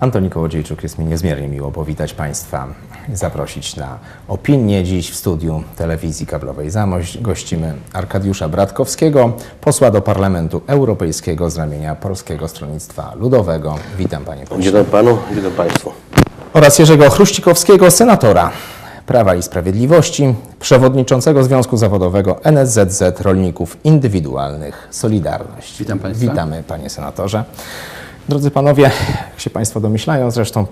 Antoni Kołodziejczuk, jest mi niezmiernie miło powitać Państwa i zaprosić na opinię. Dziś w studiu telewizji kablowej Zamość gościmy Arkadiusza Bratkowskiego, posła do Parlamentu Europejskiego z ramienia Polskiego Stronnictwa Ludowego. Witam Panie pośle. Dobry panu, dobry państwu. Oraz Jerzego Chruścikowskiego, senatora Prawa i Sprawiedliwości, przewodniczącego Związku Zawodowego NSZZ Rolników Indywidualnych Solidarność. Witam państwa. Witamy Panie Senatorze. Drodzy Panowie, jak się Państwo domyślają, zresztą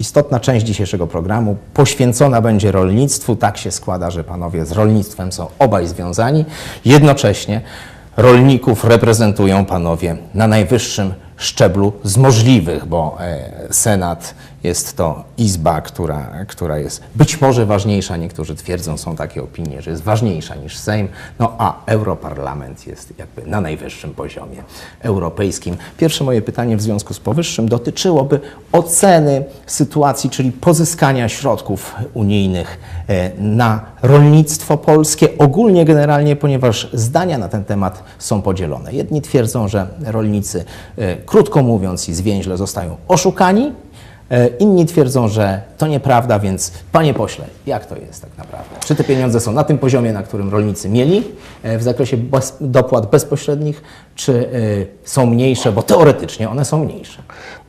istotna część dzisiejszego programu poświęcona będzie rolnictwu. Tak się składa, że Panowie z rolnictwem są obaj związani. Jednocześnie rolników reprezentują Panowie na najwyższym szczeblu z możliwych, bo e, Senat jest to izba, która, która jest być może ważniejsza, niektórzy twierdzą, są takie opinie, że jest ważniejsza niż Sejm, no a Europarlament jest jakby na najwyższym poziomie europejskim. Pierwsze moje pytanie w związku z powyższym dotyczyłoby oceny sytuacji, czyli pozyskania środków unijnych e, na rolnictwo polskie, ogólnie generalnie, ponieważ zdania na ten temat są podzielone. Jedni twierdzą, że rolnicy, e, krótko mówiąc i zwięźle, zostają oszukani, Inni twierdzą, że to nieprawda, więc panie pośle, jak to jest tak naprawdę? Czy te pieniądze są na tym poziomie, na którym rolnicy mieli e, w zakresie bez, dopłat bezpośrednich, czy e, są mniejsze, bo teoretycznie one są mniejsze?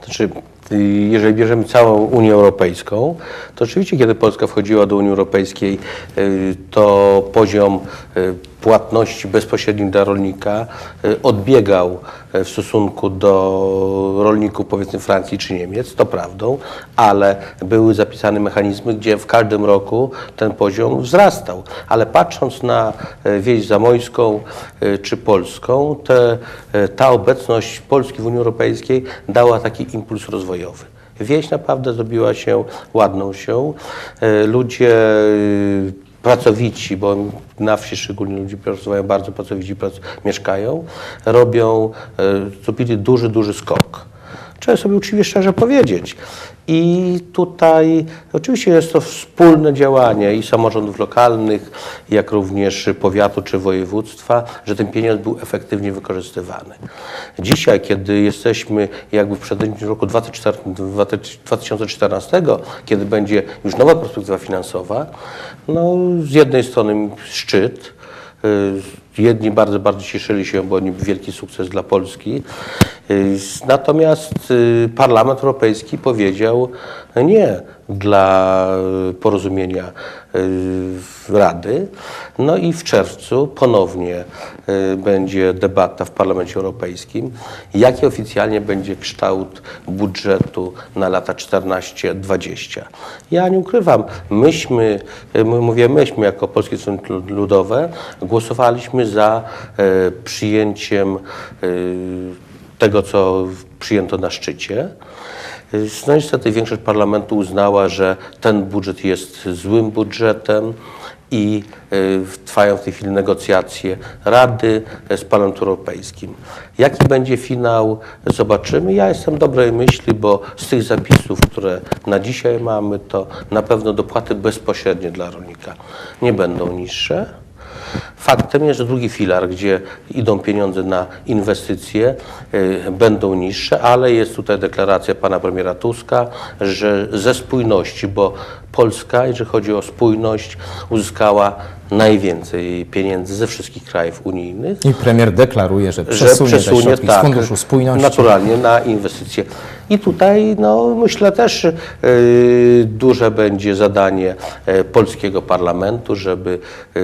Znaczy, y, jeżeli bierzemy całą Unię Europejską, to oczywiście, kiedy Polska wchodziła do Unii Europejskiej, y, to poziom y, płatności bezpośrednich dla rolnika odbiegał w stosunku do rolników powiedzmy Francji czy Niemiec, to prawdą, ale były zapisane mechanizmy, gdzie w każdym roku ten poziom wzrastał. Ale patrząc na y, wieś zamojską y, czy polską, te, ta obecność Polski w Unii Europejskiej dała taki impuls rozwojowy. Wieś naprawdę zrobiła się ładną się. Ludzie pracowici, bo na wsi szczególnie ludzie pracowają bardzo pracowici, prac, mieszkają, robią, y, zrobili duży, duży skok. Trzeba sobie uczciwie szczerze powiedzieć. I tutaj oczywiście jest to wspólne działanie i samorządów lokalnych, jak również powiatu czy województwa, że ten pieniądz był efektywnie wykorzystywany. Dzisiaj, kiedy jesteśmy jakby w przededniu roku 2014, kiedy będzie już nowa perspektywa finansowa, no z jednej strony szczyt, y, Jedni bardzo, bardzo cieszyli się, bo oni wielki sukces dla Polski. Y, Natomiast y, Parlament Europejski powiedział nie dla porozumienia y, Rady. No i w czerwcu ponownie y, będzie debata w Parlamencie Europejskim, jaki oficjalnie będzie kształt budżetu na lata 14-20. Ja nie ukrywam, myśmy, y, mówię myśmy jako Polskie Stronnictwo Ludowe, głosowaliśmy za przyjęciem tego, co przyjęto na szczycie. No niestety większość parlamentu uznała, że ten budżet jest złym budżetem i y, trwają w tej chwili negocjacje Rady z Parlamentem Europejskim. Jaki będzie finał, zobaczymy. Ja jestem dobrej myśli, bo z tych zapisów, które na dzisiaj mamy, to na pewno dopłaty bezpośrednie dla rolnika nie będą niższe. Faktem jest, że drugi filar, gdzie idą pieniądze na inwestycje, y, będą niższe, ale jest tutaj deklaracja pana premiera Tuska, że ze spójności, bo Polska, jeżeli chodzi o spójność, uzyskała najwięcej pieniędzy ze wszystkich krajów unijnych I premier deklaruje, że że przesunie, te przesunie środki z tak, Funduszu Spójności. naturalnie na inwestycje. I tutaj no, myślę też yy, duże będzie zadanie e, polskiego parlamentu, żeby yy,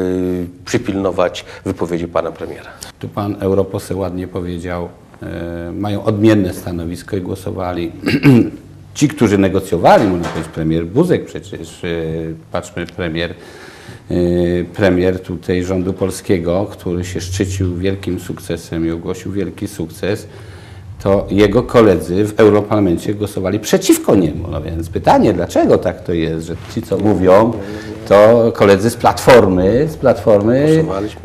przypilnować wypowiedzi pana premiera. Tu pan europoseł ładnie powiedział, e, mają odmienne stanowisko i głosowali. Ci, którzy negocjowali, można powiedzieć premier Buzek przecież, e, patrzmy premier, premier tutaj rządu polskiego, który się szczycił wielkim sukcesem i ogłosił wielki sukces, to jego koledzy w Europarlamencie głosowali przeciwko niemu. No więc pytanie, dlaczego tak to jest, że ci, co mówią, to koledzy z Platformy, z Platformy?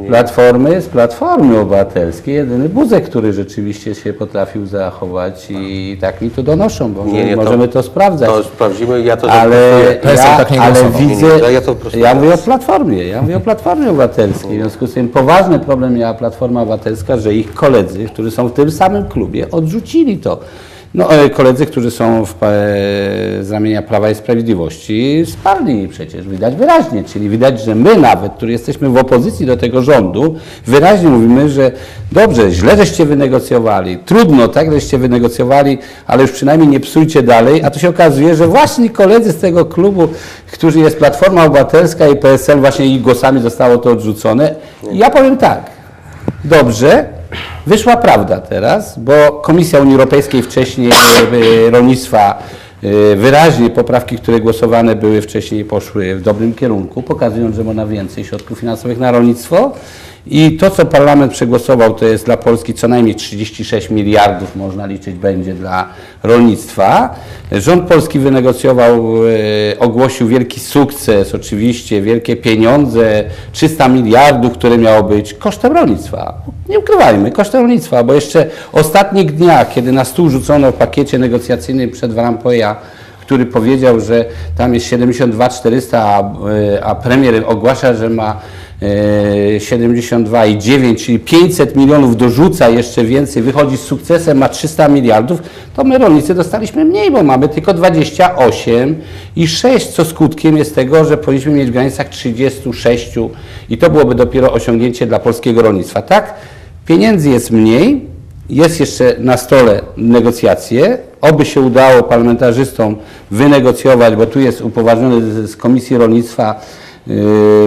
Platformy, z Platformy Obywatelskiej, jedyny Buzek, który rzeczywiście się potrafił zachować i tak mi to donoszą, bo Nie, nie, to- możemy to sprawdzać. To sprawdzimy, ja to ale. PSL ja, tak nie ale głosował. widzę, Nie, nie, ja to ja mówię o Platformie, ja mówię o Platformie Obywatelskiej. W związku z tym poważny problem miała Platforma Obywatelska, że ich koledzy, którzy są w tym samym klubie, odrzucili to. No, e, koledzy, którzy są w, e, z ramienia Prawa i Sprawiedliwości, wsparli przecież, widać wyraźnie. Czyli widać, że my nawet, którzy jesteśmy w opozycji do tego rządu, wyraźnie mówimy, że dobrze, źle żeście wynegocjowali, trudno, tak, żeście wynegocjowali, ale już przynajmniej nie psujcie dalej. A tu się okazuje, że właśnie koledzy z tego klubu, którzy jest Platforma Obywatelska i PSL, właśnie ich głosami zostało to odrzucone. Ja powiem tak, Dobrze, wyszła prawda teraz, bo Komisja Unii Europejskiej wcześniej e, rolnictwa e, wyraźnie poprawki, które głosowane były wcześniej poszły w dobrym kierunku, pokazując, że można więcej środków finansowych na rolnictwo. I to, co parlament przegłosował, to jest dla Polski co najmniej 36 miliardów, można liczyć, będzie dla rolnictwa. Rząd polski wynegocjował, e, ogłosił wielki sukces, oczywiście, wielkie pieniądze, 300 miliardów, które miało być kosztem rolnictwa. Nie ukrywajmy, kosztem rolnictwa, bo jeszcze ostatnich dniach, kiedy na stół rzucono w pakiecie negocjacyjnym przed Van który powiedział, że tam jest 72 400, a, e, a premier ogłasza, że ma 72,9, czyli 500 milionów dorzuca jeszcze więcej, wychodzi z sukcesem, ma 300 miliardów, to my rolnicy dostaliśmy mniej, bo mamy tylko 28,6, co skutkiem jest tego, że powinniśmy mieć w granicach 36 i to byłoby dopiero osiągnięcie dla polskiego rolnictwa. Tak, pieniędzy jest mniej, jest jeszcze na stole negocjacje. Oby się udało parlamentarzystom wynegocjować, bo tu jest upoważniony z, Komisji Rolnictwa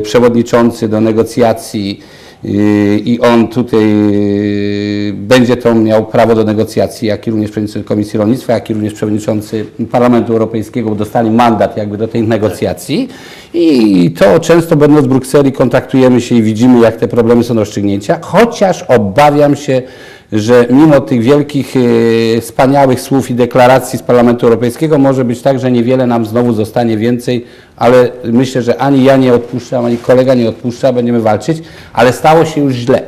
przewodniczący do negocjacji yy, i on tutaj yy, będzie to miał prawo do negocjacji, jak i również przewodniczący Komisji Rolnictwa, jak i również przewodniczący Parlamentu Europejskiego, dostali mandat jakby do tych negocjacji. I to często będąc w Brukseli kontaktujemy się i widzimy, jak te problemy są do rozstrzygnięcia, chociaż obawiam się, że mimo tych wielkich, e, wspaniałych słów i deklaracji z Parlamentu Europejskiego może być tak, że niewiele nam znowu zostanie więcej, ale myślę, że ani ja nie odpuszczam, ani kolega nie odpuszcza, będziemy walczyć, ale stało się już źle.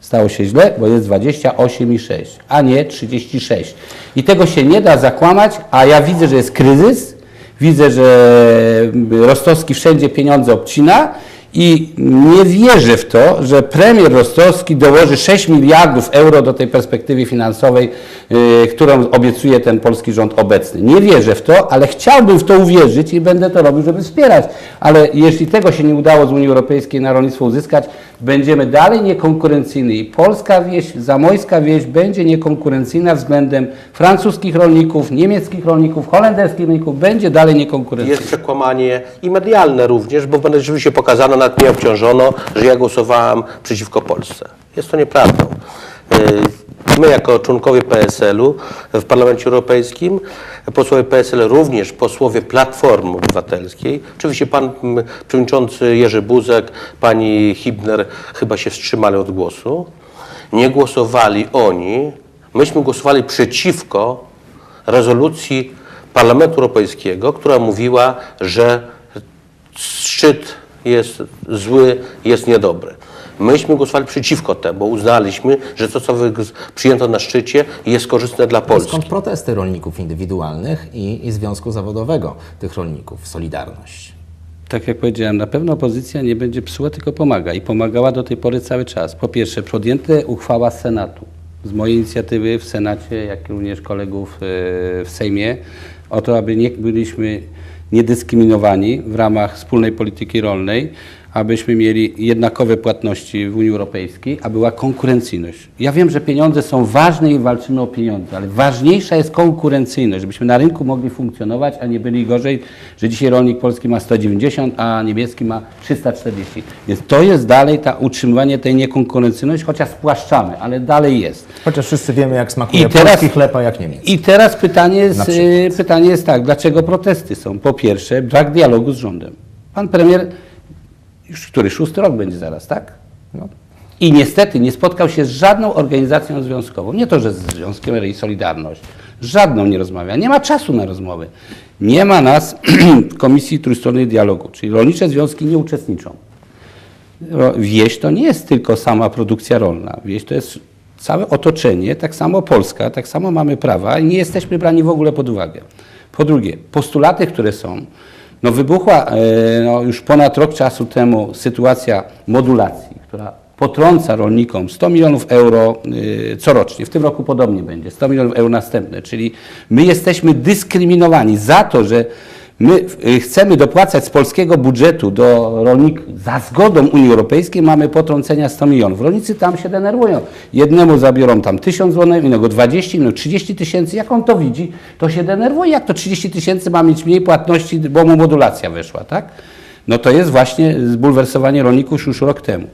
Stało się źle, bo jest 28,6, a nie 36. I tego się nie da zakłamać, a ja widzę, że jest kryzys, widzę, że Rostowski wszędzie pieniądze obcina i nie wierzę w to, że premier Rostowski dołoży 6 miliardów euro do tej perspektywy finansowej, yy, którą obiecuje ten polski rząd obecny. Nie wierzę w to, ale chciałbym w to uwierzyć i będę to robił, żeby wspierać. Ale jeśli tego się nie udało z Unii Europejskiej na rolnictwo uzyskać, będziemy dalej niekonkurencyjni i polska wieś, zamojska wieś będzie niekonkurencyjna względem francuskich rolników, niemieckich rolników, holenderskich rolników, będzie dalej niekonkurencyjna. Jest przekłamanie i medialne również, bo rzeczywiście pokazano, nawet mnie obciążono, że ja głosowałam przeciwko Polsce. Jest to nieprawdą. My jako członkowie PSL-u w Parlamencie Europejskim, posłowie PSL również posłowie Platformy Obywatelskiej, oczywiście pan przewodniczący Jerzy Buzek, pani Hibner chyba się wstrzymali od głosu, nie głosowali oni, myśmy głosowali przeciwko rezolucji Parlamentu Europejskiego, która mówiła, że szczyt jest zły, jest niedobry. Myśmy głosowali przeciwko temu, bo uznaliśmy, że to, co przyjęto na szczycie, jest korzystne dla Polski. Skąd protesty rolników indywidualnych i, i Związku Zawodowego tych rolników, Solidarność? Tak jak powiedziałem, na pewno opozycja nie będzie psuła, tylko pomaga i pomagała do tej pory cały czas. Po pierwsze, podjęta uchwała Senatu z mojej inicjatywy w Senacie, jak również kolegów e, w Sejmie, o to, aby nie byliśmy niedyskryminowani w ramach wspólnej polityki rolnej, abyśmy mieli jednakowe płatności w Unii Europejskiej, a była konkurencyjność. Ja wiem, że pieniądze są ważne i walczymy o pieniądze, ale ważniejsza jest konkurencyjność, żebyśmy na rynku mogli funkcjonować, a nie byli gorzej, że dzisiaj rolnik polski ma 190, a niemiecki ma 340. Więc to jest dalej ta utrzymywanie tej niekonkurencyjności, chociaż spłaszczamy, ale dalej jest. Chociaż wszyscy wiemy, jak smakuje I teraz- polski chleb, a jak niemiecki. I teraz pytanie jest, pytanie jest tak, dlaczego protesty są? Po pierwsze, brak dialogu z rządem. Pan premier, już który szósty rok będzie zaraz, tak? No. I niestety nie spotkał się z żadną organizacją związkową. Nie to, że z Związkiem i Solidarność. Żadną nie rozmawia. Nie ma czasu na rozmowy. Nie ma nas w Komisji Trójstronnej Dialogu, czyli rolnicze związki nie uczestniczą. Wieś to nie jest tylko sama produkcja rolna. Wieś to jest całe otoczenie, tak samo Polska, tak samo mamy prawa i nie jesteśmy brani w ogóle pod uwagę. Po drugie, postulaty, które są, no wybuchła e, no już ponad rok czasu temu sytuacja modulacji, która potrąca rolnikom 100 milionów euro y, corocznie. W tym roku podobnie będzie, 100 milionów euro następne. Czyli my jesteśmy dyskryminowani za to, że my y, chcemy dopłacać z polskiego budżetu do rolników za zgodą Unii Europejskiej, mamy potrącenia 100 milionów. Rolnicy tam się denerwują. Jednemu zabiorą tam 1000 zł, innego 20, innego 30 tysięcy. Jak on to widzi, to się denerwuje. Jak to 30 tysięcy ma mieć mniej płatności, bo mu modulacja weszła, tak? No to jest właśnie zbulwersowanie rolników już rok temu.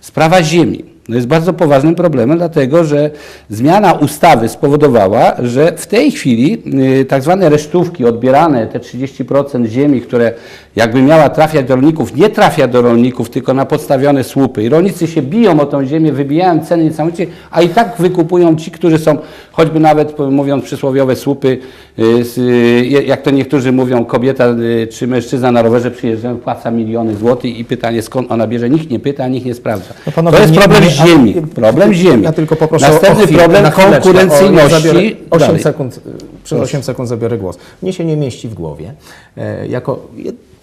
Sprawa ziemi. No jest bardzo poważnym problemem, dlatego że zmiana ustawy spowodowała, że w tej chwili y, tak zwane resztówki odbierane, te 30% ziemi, które jakby miała trafiać do rolników, nie trafia do rolników, tylko na podstawione słupy. I rolnicy się biją o tą ziemię, wybijają ceny niesamowicie, a i tak wykupują ci, którzy są, choćby nawet mówiąc przysłowiowe słupy, y, y, jak to niektórzy mówią, kobieta czy mężczyzna na rowerze przyjeżdżają, płaca miliony złotych i pytanie skąd ona bierze, nikt nie pyta, nikt nie sprawdza. No panowie, to jest problem nie- ziemi, problem ziemi. Ja tylko poproszę Następny o chwilę, problem na chwileczkę. O, ja konkurencyjności. zabiorę 8 Dalej. sekund, przez 8 sekund zabiorę głos. Mnie się nie mieści w głowie, e, jako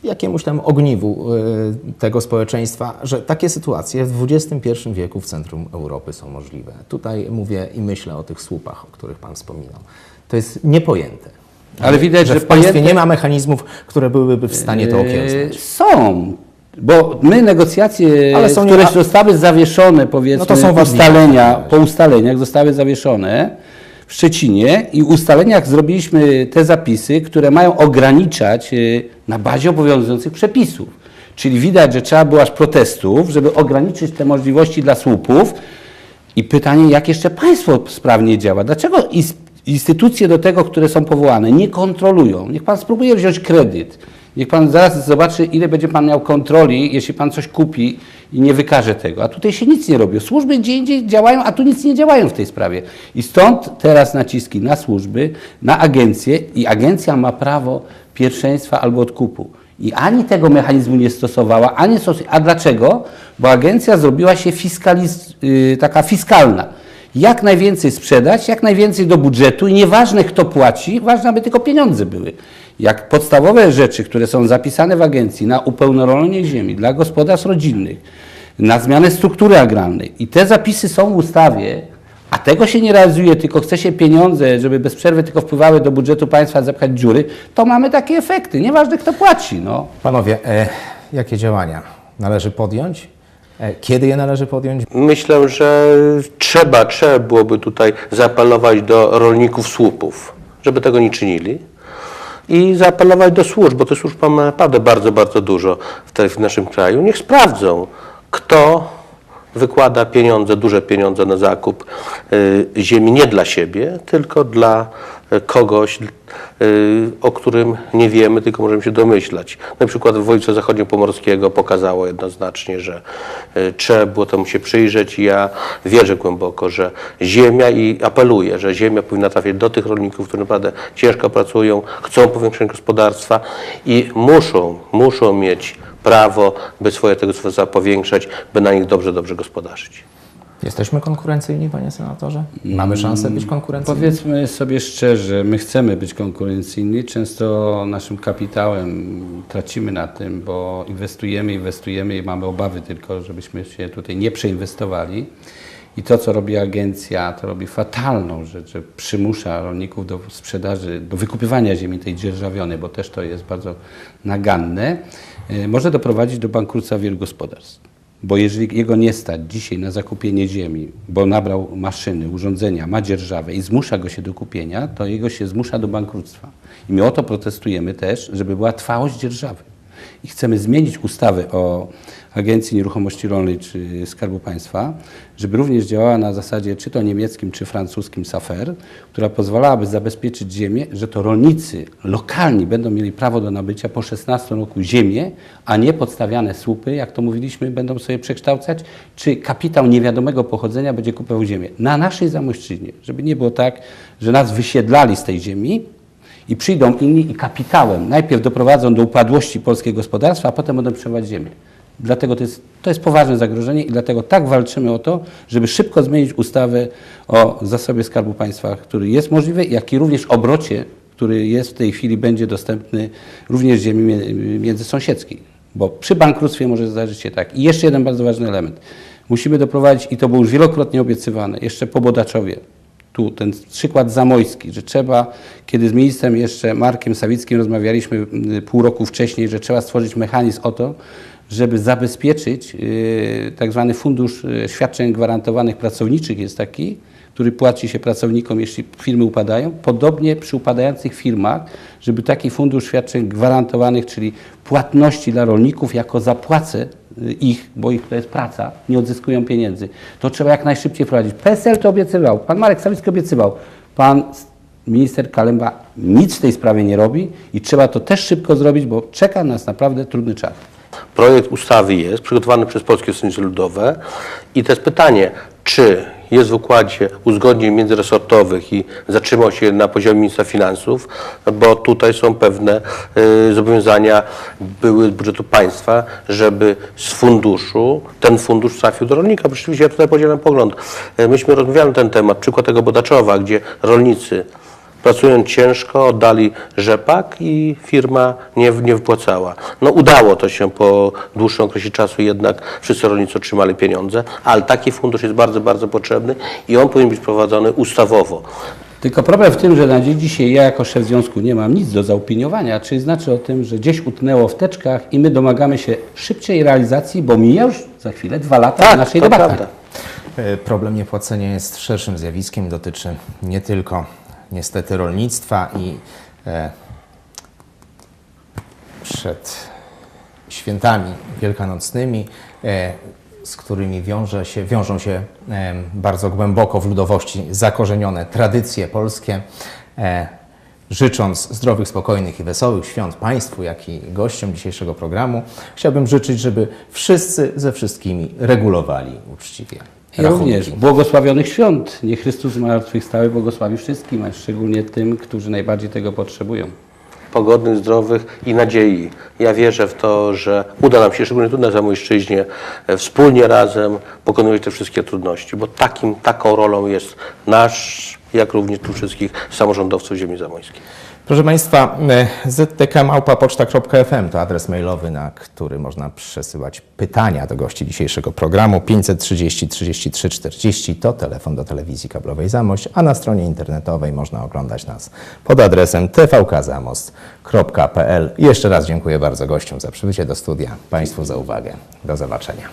jakiemuś tam ogniwu e, tego społeczeństwa, że takie sytuacje w XXI wieku w centrum Europy są możliwe. Tutaj mówię i myślę o tych słupach, o których Pan wspominał. To jest niepojęte. Ale widać, że że w państwie pojęte- nie ma mechanizmów, które byłyby w stanie to Yy, okiełznać. Są. Bo my negocjacje, Ale są nie- które a- zostały zawieszone, powiedzmy, No to są wadliwe. ustalenia, po ustaleniach zostały zawieszone w Szczecinie i ustaleniach zrobiliśmy te zapisy, które mają ograniczać y, na bazie obowiązujących przepisów. Czyli widać, że trzeba było aż protestów, żeby ograniczyć te możliwości dla słupów. I pytanie, jak jeszcze państwo sprawnie działa? Dlaczego ins- instytucje do tego, które są powołane, nie kontrolują? Niech pan spróbuje wziąć kredyt. Niech pan zaraz zobaczy, ile będzie pan miał kontroli, jeśli pan coś kupi i nie wykaże tego. A tutaj się nic nie robi. Służby gdzie indziej działają, a tu nic nie działają w tej sprawie. I stąd teraz naciski na służby, na agencje i agencja ma prawo pierwszeństwa albo odkupu. I ani tego mechanizmu nie stosowała, ani stosuje. A dlaczego? Bo agencja zrobiła się fiskaliz, yy, taka fiskalna. Jak najwięcej sprzedać, jak najwięcej do budżetu i nieważne kto płaci, ważne aby tylko pieniądze były. Jak podstawowe rzeczy, które są zapisane w agencji na upełnorowanie ziemi dla gospodarstw rodzinnych, na zmianę struktury agrarnej i te zapisy są w ustawie, a tego się nie realizuje, tylko chce się pieniądze, żeby bez przerwy tylko wpływały do budżetu państwa, zapchać dziury, to mamy takie efekty. Nieważne kto płaci. No. Panowie, e, jakie działania należy podjąć? E, kiedy je należy podjąć? Myślę, że trzeba, trzeba byłoby tutaj zaapelować do rolników słupów, żeby tego nie czynili. I zaapelować do służb, bo tych służb mamy naprawdę bardzo, bardzo dużo w, w naszym kraju. Niech sprawdzą, kto wykłada pieniądze, duże pieniądze na zakup y, ziemi nie dla siebie, tylko dla kogoś, y, o którym nie wiemy, tylko możemy się domyślać. Na przykład w województwie zachodniopomorskiego pokazało jednoznacznie, że y, trzeba było temu się przyjrzeć ja wierzę głęboko, że ziemia i apeluję, że ziemia powinna trafiać do tych rolników, którzy naprawdę ciężko pracują, chcą powiększenia gospodarstwa i muszą, muszą mieć prawo, by swoje tego powiększać, by na nich dobrze, dobrze gospodarzyć. Jesteśmy konkurencyjni, panie senatorze? Mamy szansę być konkurencyjni? Powiedzmy sobie szczerze, my chcemy być konkurencyjni. Często naszym kapitałem tracimy na tym, bo inwestujemy, inwestujemy i mamy obawy tylko, żebyśmy się tutaj nie przeinwestowali. I to, co robi agencja, to robi fatalną rzecz, że przymusza rolników do sprzedaży, do wykupywania ziemi tej dzierżawionej, bo też to jest bardzo naganne, e, może doprowadzić do bankructwa wielu gospodarstw. Bo jeżeli jego nie stać dzisiaj na zakupienie ziemi, bo nabrał maszyny, urządzenia, ma dzierżawę i zmusza go się do kupienia, to jego się zmusza do bankructwa. I my o to protestujemy też, żeby była trwałość dzierżawy. I chcemy zmienić ustawę o Agencji Nieruchomości Rolnej czy Skarbu Państwa, żeby również działała na zasadzie czy to niemieckim, czy francuskim SAFER, która pozwalałaby zabezpieczyć ziemię, że to rolnicy lokalni będą mieli prawo do nabycia po 16 roku ziemię, a nie podstawiane słupy, jak to mówiliśmy, będą sobie przekształcać, czy kapitał niewiadomego pochodzenia będzie kupował ziemię. Na naszej Zamojszczyźnie, żeby nie było tak, że nas wysiedlali z tej ziemi, i przyjdą inni i kapitałem najpierw doprowadzą do upadłości polskiego gospodarstwa, a potem będą przebywać ziemię. Dlatego to jest, to jest poważne zagrożenie i dlatego tak walczymy o to, żeby szybko zmienić ustawę o zasobie Skarbu Państwa, który jest możliwy, jak i również obrocie, który jest w tej chwili, będzie dostępny również ziemi międzysąsiedzkiej. Bo przy bankructwie może zdarzyć się tak. I jeszcze jeden bardzo ważny element. Musimy doprowadzić, i to było już wielokrotnie obiecywane, jeszcze po Bodaczowie, tu ten przykład zamojski, że trzeba, kiedy z ministrem jeszcze Markiem Sawickim rozmawialiśmy y, pół roku wcześniej, że trzeba stworzyć mechanizm o to, żeby zabezpieczyć y, tak zwany fundusz y, świadczeń gwarantowanych pracowniczych jest taki, który płaci się pracownikom, jeśli firmy upadają. Podobnie przy upadających firmach, żeby taki fundusz świadczeń gwarantowanych, czyli płatności dla rolników jako zapłacę ich, bo ich to jest praca, nie odzyskują pieniędzy. To trzeba jak najszybciej wprowadzić. PSL to obiecywał, pan Marek Sawicki obiecywał, pan minister Kalemba nic w tej sprawie nie robi i trzeba to też szybko zrobić, bo czeka nas naprawdę trudny czas. Projekt ustawy jest przygotowany przez Polskie Stronnictwo Ludowe i to jest pytanie, czy jest w układzie uzgodnień międzyresortowych i zatrzymał się na poziomie ministra finansów, bo tutaj są pewne y, zobowiązania były z budżetu państwa, żeby z funduszu, ten fundusz trafił do rolnika. Rzeczywiście ja tutaj podzielam pogląd. Y, Myśmy rozmawiali na ten temat, przykład tego Bodaczowa, gdzie rolnicy pracując ciężko, oddali rzepak i firma nie, nie wypłacała. No udało to się po dłuższym okresie czasu, jednak wszyscy rolnicy otrzymali pieniądze, ale taki fundusz jest bardzo, bardzo potrzebny i on powinien być prowadzony ustawowo. Tylko problem w tym, że na dzień dzisiaj ja jako szef związku nie mam nic do zaopiniowania, czyli znaczy o tym, że gdzieś utknęło w teczkach i my domagamy się szybciej realizacji, bo mija już za chwilę dwa lata naszej to debaty. prawda. E, Problem niepłacenia jest szerszym zjawiskiem, dotyczy nie tylko niestety rolnictwa i e, przed świętami wielkanocnymi, e, z którymi wiąże się, wiążą się e, bardzo głęboko w ludowości zakorzenione tradycje polskie. Życząc zdrowych, spokojnych i wesołych świąt Państwu, jak i gościom dzisiejszego programu, chciałbym życzyć, żeby wszyscy ze wszystkimi regulowali uczciwie. I również błogosławionych świąt. Niech Chrystus zmartwychwstały błogosławi wszystkim, a szczególnie tym, którzy najbardziej tego potrzebują. Pogodnych, zdrowych i nadziei. Ja wierzę w to, że uda nam się, szczególnie tu na Zamojszczyźnie, e, wspólnie razem pokonywać te wszystkie trudności, bo takim, taką rolą jest nasz, jak również tu wszystkich samorządowców ziemi zamojskiej. Proszę Państwa, e, ztkmałpa.poczta.fm to adres mailowy, na który można przesyłać pytania do gości dzisiejszego programu. 530 33 40 to telefon do telewizji kablowej Zamość, a na stronie internetowej można oglądać nas pod adresem tvkzamost.pl. Jeszcze raz dziękuję bardzo gościom za przybycie do studia, Państwu za uwagę. Do zobaczenia.